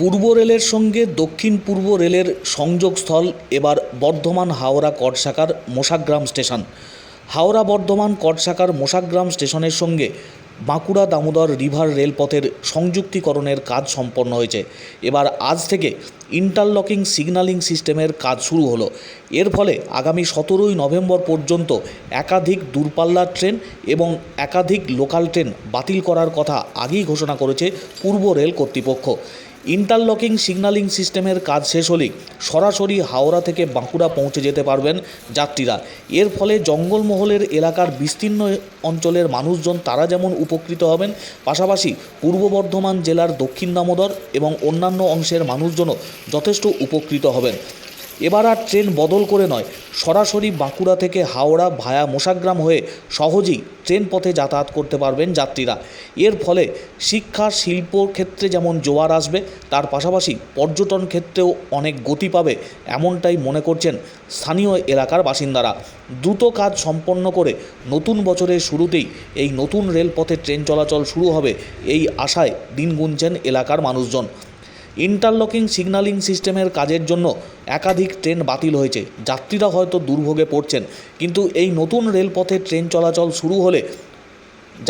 পূর্ব রেলের সঙ্গে দক্ষিণ পূর্ব রেলের সংযোগস্থল, এবার বর্ধমান হাওড়া কটশাখার মোশাগ্রাম স্টেশন। হাওড়া বর্ধমান কটশাখার মোশাগ্রাম স্টেশনের সঙ্গে বাঁকুড়া দামোদর রিভার রেলপথের সংযুক্তিকরণের কাজ সম্পন্ন হয়েছে। এবার আজ থেকে ইন্টারলকিং সিগন্যালিং সিস্টেমের কাজ শুরু হলো। এর ফলে আগামী সতেরোই নভেম্বর পর্যন্ত একাধিক দূরপাল্লার ট্রেন এবং একাধিক লোকাল ট্রেন বাতিল করার কথা আগেই ঘোষণা করেছে পূর্ব রেল কর্তৃপক্ষ। ইন্টারলকিং সিগন্যালিং সিস্টেমের কাজ শেষ হলেই সরাসরি হাওড়া থেকে বাঁকুড়া পৌঁছে যেতে পারবেন যাত্রীরা। এর ফলে জঙ্গলমহলের এলাকার বিস্তীর্ণ অঞ্চলের মানুষজন তারা যেমন উপকৃত হবেন, পাশাপাশি পূর্ব বর্ধমান জেলার দক্ষিণ দামোদর এবং অন্যান্য অংশের মানুষজনও যথেষ্ট উপকৃত হবেন। এবার আর ট্রেন বদল করে নয়। সরাসরি বাঁকুড়া থেকে হাওড়া ভায়া মোশাগ্রাম হয়ে সহজেই ট্রেন পথে যাতায়াত করতে পারবেন যাত্রীরা। এর ফলে শিক্ষা, শিল্প ক্ষেত্রে যেমন জোয়ার আসবে, তার পাশাপাশি পর্যটন ক্ষেত্রেও অনেক গতি পাবে এমনটাই মনে করছেন স্থানীয় এলাকার বাসিন্দারা। দ্রুত কাজ সম্পন্ন করে নতুন বছরের শুরুতেই এই নতুন রেলপথে ট্রেন চলাচল শুরু হবে, এই আশায় দিন গুনছেন এলাকার মানুষজন। ইন্টারলকিং সিগন্যালিং সিস্টেমের কাজের জন্য একাধিক ট্রেন বাতিল হয়েছে। যাত্রীরা হয়তো দুর্ভোগে পড়ছেন, কিন্তু এই নতুন রেলপথে ট্রেন চলাচল শুরু হলে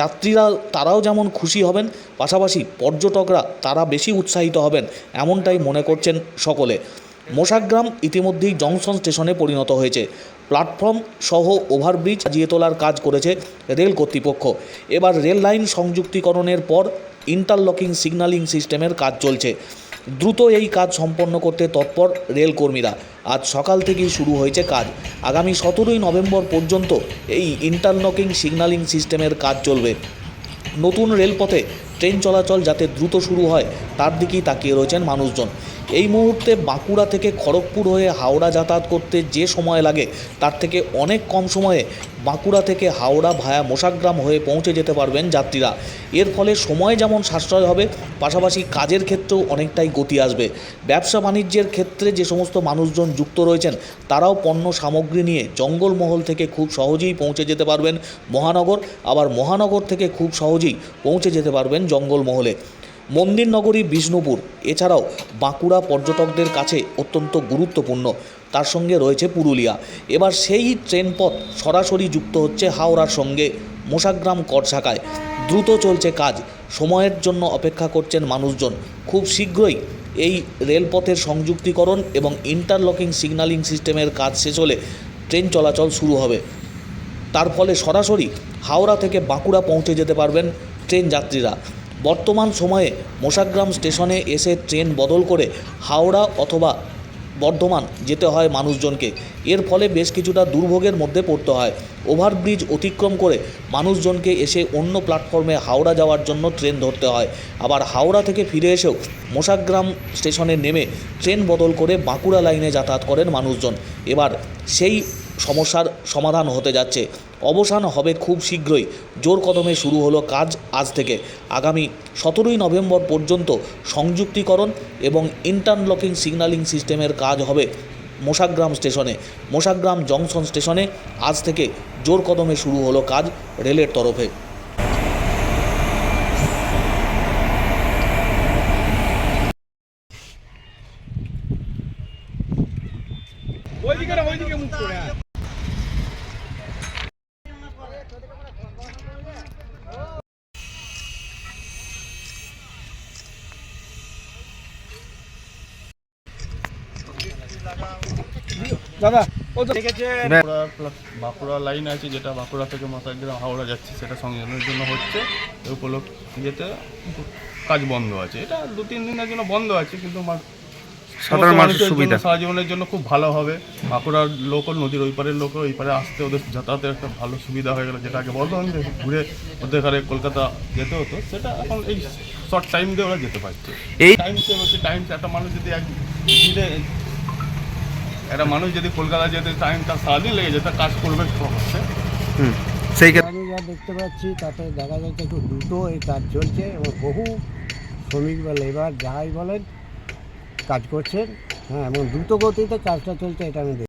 যাত্রীরা তারাও যেমন খুশি হবেন, পাশাপাশি পর্যটকরা তারা বেশি উৎসাহিত হবেন, এমনটাই মনে করছেন সকলে। মোশাগ্রাম ইতিমধ্যেই জংশন স্টেশনে পরিণত হয়েছে। প্ল্যাটফর্ম সহ ওভারব্রিজ সাজিয়ে তোলার কাজ করেছে রেল কর্তৃপক্ষ। এবার রেল লাইন সংযুক্তিকরণের পর ইন্টারলকিং সিগন্যালিং সিস্টেমের কাজ চলছে। দ্রুত এই কাজ সম্পন্ন করতে তৎপর রেলকর্মীরা। আজ সকাল থেকেই শুরু হয়েছে কাজ। আগামী সতেরোই নভেম্বর পর্যন্ত এই ইন্টারলকিং সিগন্যালিং সিস্টেমের কাজ চলবে। নতুন রেলপথে ট্রেন চলাচল যাতে দ্রুত শুরু হয়, তার দিকেই তাকিয়ে রয়েছেন মানুষজন। এই মুহূর্তে বাঁকুড়া থেকে খড়গপুর হয়ে হাওড়া যাতায়াত করতে যে সময় লাগে, তার থেকে অনেক কম সময়ে বাঁকুড়া থেকে হাওড়া ভায়া মোশাগ্রাম হয়ে পৌঁছে যেতে পারবেন যাত্রীরা। এর ফলে সময় যেমন সাশ্রয় হবে, পাশাপাশি কাজের ক্ষেত্রেও অনেকটাই গতি আসবে। ব্যবসা বাণিজ্যের ক্ষেত্রে যে সমস্ত মানুষজন যুক্ত রয়েছেন, তারাও পণ্য সামগ্রী নিয়ে জঙ্গলমহল থেকে খুব সহজেই পৌঁছে যেতে পারবেন। মহানগর, আবার মহানগর থেকে খুব সহজেই পৌঁছে যেতে পারবেন জঙ্গলমহলে। মন্দির নগরী বিষ্ণুপুর। এছাড়াও বাঁকুড়া পর্যটকদের কাছে অত্যন্ত গুরুত্বপূর্ণ। তার সঙ্গে রয়েছে পুরুলিয়া। এবার সেই ট্রেন পথ সরাসরি যুক্ত হচ্ছে হাওড়ার সঙ্গে। মোশাগ্রাম কর শাখায় দ্রুত চলছে কাজ। সময়ের জন্য অপেক্ষা করছেন মানুষজন। খুব শীঘ্রই এই রেলপথের সংযুক্তিকরণ এবং ইন্টারলকিং সিগন্যালিং সিস্টেমের কাজ শেষ হলে ট্রেন চলাচল শুরু হবে। তার ফলে সরাসরি হাওড়া থেকে বাঁকুড়া পৌঁছে যেতে পারবেন ট্রেন যাত্রীরা। বর্তমান সময়ে মোশাগ্রাম স্টেশনে এসে ট্রেন বদল করে হাওড়া অথবা বর্ধমান যেতে হয় মানুষজনকে। এর ফলে বেশ কিছুটা দুর্ভোগের মধ্যে পড়তে হয়। ওভারব্রিজ অতিক্রম করে মানুষজনকে এসে অন্য প্ল্যাটফর্মে হাওড়া যাওয়ার জন্য ট্রেন ধরতে হয়। আবার হাওড়া থেকে ফিরে এসেও মোশাগ্রাম স্টেশনে নেমে ট্রেন বদল করে বাঁকুড়া লাইনে যাতায়াত করেন মানুষজন। এবার সেই সমস্যার সমাধান হতে যাচ্ছে। অবসান হবে খুব শীঘ্রই। জোর কদমে শুরু হলো কাজ আজ থেকে। আগামী সতেরোই নভেম্বর পর্যন্ত সংযুক্তিকরণ এবং ইন্টারলকিং সিগন্যালিং সিস্টেমের কাজ হবে মোশাগ্রাম স্টেশনে। মোশাগ্রাম জংশন স্টেশনে আজ থেকে জোর কদমে শুরু হলো কাজ রেলের তরফে। দাদা বাঁকুড়া লাইন আছে যেটা বাঁকুড়া থেকে মাথাগ্রাম হাওড়া যাচ্ছে সেটা সংযোজনের জন্য হচ্ছে। যেতে কাজ বন্ধ আছে। এটা দু তিন দিনের জন্য বন্ধ আছে কিন্তু সাধারণ মানুষের সুবিধা। জন্য, সারা জীবনের জন্য খুব ভালো হবে। বাঁকুড়ার লোকাল নদীর ওই পারের লোক ওই পারে আসতে ওদের যাতায়াতের একটা ভালো সুবিধা হয়ে গেল যেটা আগে বর্ধমান ঘুরে ওদের ঘরে কলকাতা যেতে হতো। সেটা এখন এই শর্ট টাইম দিয়ে ওরা যেতে পারছে। এই টাইম সেভ হচ্ছে টাইম একটা মানুষ যদি এক দিনে একটা মানুষ যদি কলকাতা যেতে টাইম তার সারাদিন লেগে যায় তার কাজ করবে হচ্ছে হুম সেই ক্ষেত্রে আমি যা দেখতে পাচ্ছি তাতে দেখা যাচ্ছে একটু দ্রুত এই কাজ চলছে এবং বহু শ্রমিক বা লেবার যাই বলেন কাজ করছেন। হ্যাঁ এবং দ্রুত গতিতে কাজটা চলছে এটা আমি দেখছি।